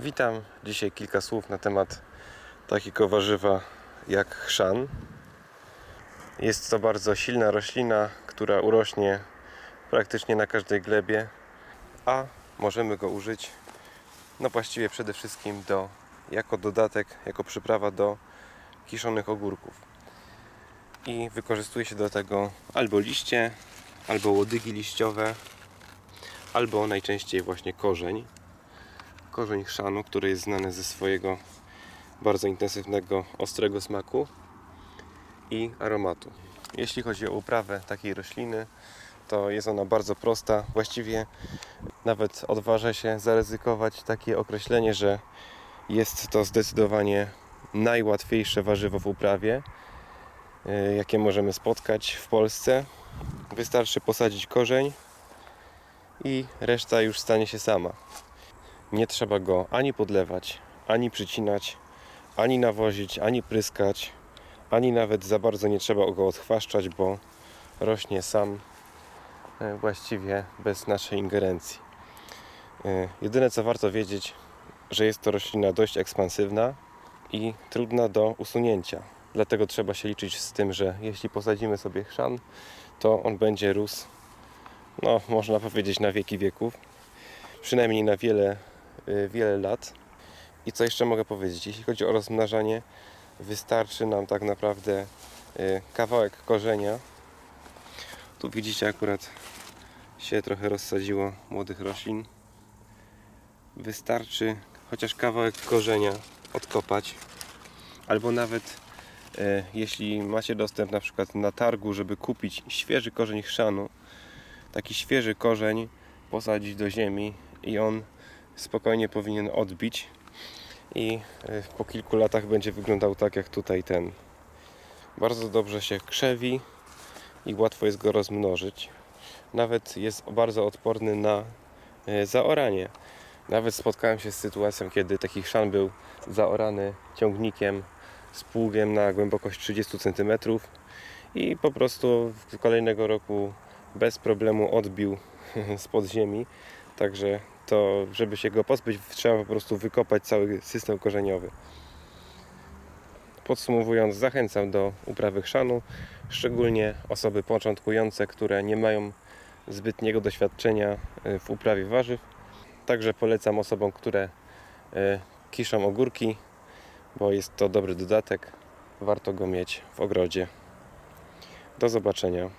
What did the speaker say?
Witam. Dzisiaj kilka słów na temat takiego warzywa jak chrzan. Jest to bardzo silna roślina, która urośnie praktycznie na każdej glebie, a możemy go użyć no właściwie przede wszystkim do, jako dodatek, jako przyprawa do kiszonych ogórków. I wykorzystuje się do tego albo liście, albo łodygi liściowe, albo najczęściej właśnie korzeń korzeń chrzanu, który jest znany ze swojego bardzo intensywnego, ostrego smaku i aromatu. Jeśli chodzi o uprawę takiej rośliny, to jest ona bardzo prosta. Właściwie nawet odważę się zaryzykować takie określenie, że jest to zdecydowanie najłatwiejsze warzywo w uprawie, y, jakie możemy spotkać w Polsce. Wystarczy posadzić korzeń i reszta już stanie się sama. Nie trzeba go ani podlewać, ani przycinać, ani nawozić, ani pryskać, ani nawet za bardzo nie trzeba go odchwaszczać, bo rośnie sam e, właściwie bez naszej ingerencji. E, Jedyne co warto wiedzieć, że jest to roślina dość ekspansywna i trudna do usunięcia. Dlatego trzeba się liczyć z tym, że jeśli posadzimy sobie chrzan, to on będzie rósł, no można powiedzieć na wieki wieków, przynajmniej na wiele wiele lat. I co jeszcze mogę powiedzieć? Jeśli chodzi o rozmnażanie, wystarczy nam tak naprawdę y, kawałek korzenia. Tu widzicie akurat się trochę rozsadziło młodych roślin. Wystarczy chociaż kawałek korzenia odkopać, albo nawet y, jeśli macie dostęp na przykład na targu, żeby kupić świeży korzeń chrzanu, taki świeży korzeń posadzić do ziemi i on spokojnie powinien odbić i y, po kilku latach będzie wyglądał tak jak tutaj ten. Bardzo dobrze się krzewi i łatwo jest go rozmnożyć. Nawet jest bardzo odporny na y, zaoranie. Nawet spotkałem się z sytuacją, kiedy taki chrzan był zaorany ciągnikiem z pługiem na głębokość 30 cm i po prostu kolejnego roku bez problemu odbił spod ziemi. Także to, żeby się go pozbyć, trzeba po prostu wykopać cały system korzeniowy. Podsumowując, zachęcam do uprawy chrzanu, szczególnie osoby początkujące, które nie mają zbytniego doświadczenia y, w uprawie warzyw. Także polecam osobom, które y, kiszą ogórki, bo jest to dobry dodatek. Warto go mieć w ogrodzie. Do zobaczenia.